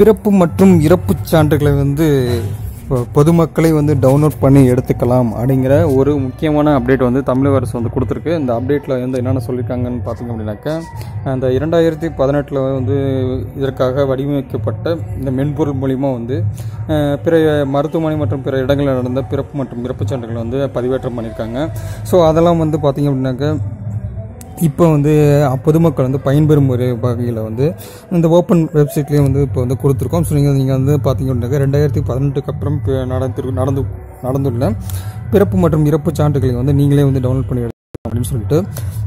பிறப்பு மற்றும் இறப்புச் சான்றுகளை வந்து பொதுமக்களை வந்து டவுன்லோட் பண்ணி எடுத்துக்கலாம் அப்படிங்கிற ஒரு முக்கியமான அப்டேட் வந்து தமிழக அரசு வந்து கொடுத்துருக்கு. இந்த அப்டேட்டில் வந்து என்னென்ன சொல்லியிருக்காங்கன்னு பார்த்தீங்க அப்படின்னாக்கா அந்த இரண்டாயிரத்தி பதினெட்டில் வந்து இதற்காக வடிவமைக்கப்பட்ட இந்த மென்பொருள் மூலிமா வந்து பிற மருத்துவமனை மற்றும் பிற இடங்களில் நடந்த பிறப்பு மற்றும் இறப்பு சான்றுகளை வந்து பதிவேற்றம் பண்ணியிருக்காங்க ஸோ அதெல்லாம் வந்து பார்த்தீங்க அப்படின்னாக்கா இப்போ வந்து பொதுமக்கள் வந்து பயன்பெறும் ஒரு வகையில் வந்து இந்த ஓப்பன் வெப்சைட்லேயே வந்து இப்போ வந்து கொடுத்துருக்கோம். ஸோ நீங்கள் நீங்கள் வந்து பார்த்தீங்க அப்படின்னாக்கா ரெண்டாயிரத்தி பதினெட்டுக்கு அப்புறம் இப்போ நடந்து நடந்து நடந்துள்ள பிறப்பு மற்றும் இறப்பு சான்றுகளை வந்து நீங்களே வந்து டவுன்லோட் பண்ணி அப்படின்னு சொல்லிட்டு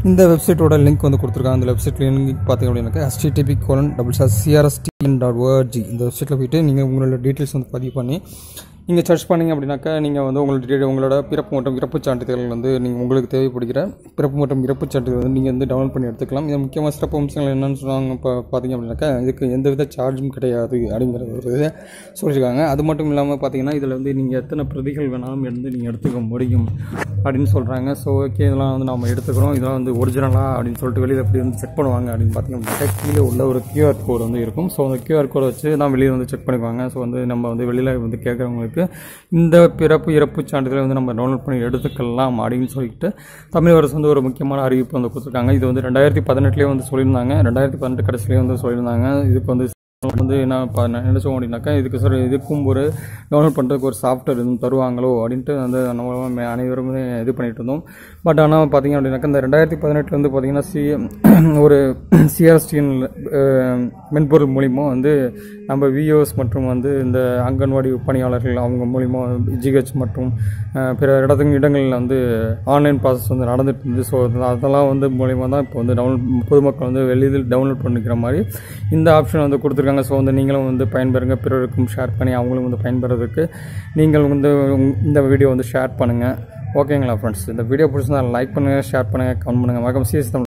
இந்த வெப்சைட்டோட லிங்க் வந்து கொடுத்துருக்காங்க. அந்த வெப்சைட் லிங்க் பார்த்தீங்க அப்படின்னாக்கா STDP colon double slash CRSTN dot ORG இந்த வெப்சைட்டில் போயிட்டு நீங்கள் உங்களோட டீட்டெயில்ஸ் வந்து பதிவு பண்ணி நீங்கள் சர்ச் பண்ணீங்க அப்படின்னாக்கா நீங்கள் வந்து உங்களோட உங்களோட பிறப்பு மற்றும் இறப்பு சான்றிதழ்கள் வந்து நீங்கள் உங்களுக்கு தேவைப்படுகிற பிறப்பு மற்றும் இறப்பு சான்றிதழ் வந்து நீங்கள் வந்து டவுன்லோட் பண்ணி எடுத்துக்கலாம். இது முக்கியமாக சிறப்பு அம்சங்கள் என்னென்னு சொன்னாங்க இப்போ பார்த்தீங்க அப்படின்னாக்கா இதுக்கு எந்தவித சார்ஜும் கிடையாது அப்படிங்கிறது ஒரு இதை சொல்லியிருக்காங்க. அது மட்டும் இல்லாமல் பார்த்தீங்கன்னா இதில் வந்து நீங்கள் எத்தனை பிரதிகள் வேணாலும் இருந்து நீங்கள் எடுத்துக்க முடியும். அப்படின்னு சொல்கிறாங்க ஸோ ஓகே இதெல்லாம் வந்து நம்ம எடுத்துக்கிறோம். இதெல்லாம் வந்து ஒரிஜினலாக அப்படின்னு சொல்லிட்டு வெளியில் எப்படி வந்து செக் பண்ணுவாங்க அப்படின்னு பார்த்தீங்கன்னா கீழே உள்ள ஒரு கியூஆர் கோடு வந்து இருக்கும். ஸோ அந்த கியூஆர் கோடை வச்சு தான் வெளியே வந்து செக் பண்ணிக்குவாங்க ஸோ வந்து நம்ம வந்து வெளியில் வந்து கேட்குறவங்களுக்கு இந்த பிறப்பு இறப்பு சான்றிதழை வந்து நம்ம டவுன்லோட் பண்ணி எடுத்துக்கலாம் அப்படின்னு சொல்லிட்டு தமிழ் அரசு வந்து ஒரு முக்கியமான அறிவிப்பு வந்து கொடுத்துருக்காங்க. இது வந்து ரெண்டாயிரத்தி பதினெட்டுலேயே வந்து சொல்லியிருந்தாங்க. ரெண்டாயிரத்தி பதினெட்டு கடைசியிலேயே வந்து சொல்லியிருந்தாங்க. இதுக்கு வந்து வந்து என்ன ப- நான் அப்படின்னாக்கா இதுக்கு சார் இதுக்கும் ஒரு டவுன்லோட் பண்ணுறதுக்கு ஒரு சாஃப்ட்வேர் எதுவும் தருவாங்களோ அப்படின்ட்டு வந்து நம்ம அனைவரும் அனைவருமே இது பண்ணிகிட்டு இருந்தோம். பட் ஆனால் பார்த்திங்க அப்படின்னாக்கா இந்த ரெண்டாயிரத்தி பதினெட்டில் வந்து பார்த்தீங்கன்னா சி ஒரு சிஆர்எஸ்டிஎன் மென்பொருள் மூலிமா வந்து நம்ம விஓஎஸ் மற்றும் வந்து இந்த அங்கன்வாடி பணியாளர்கள் அவங்க மூலிமா ஜிஹெச் மற்றும் பிற இடத்துக்கு இடங்களில் வந்து ஆன்லைன் ப்ராசஸ் வந்து நடந்துட்டு இருந்து ஸோ அதெல்லாம் வந்து மூலிமா தான் இப்போ வந்து டவுன்லோட் பொதுமக்கள் வந்து வெளியில் டவுன்லோட் பண்ணிக்கிற மாதிரி இந்த ஆப்ஷன் வந்து கொடுத்துருக்காங்க. ஸோ வந்து நீங்களும் வந்து பயன்பெறுங்க. பிறருக்கும் ஷேர் பண்ணி அவங்களும் வந்து பயன்பெறதுக்கு நீங்கள் வந்து இந்த வீடியோ வந்து ஷேர் பண்ணுங்கள் ஓகேங்களா ஃப்ரெண்ட்ஸ் இந்த வீடியோ பிடிச்சிருந்தா லைக் பண்ணுங்கள் ஷேர் பண்ணுங்கள் கமெண்ட் பண்ணுங்கள் வணக்கம். சிஎஸ்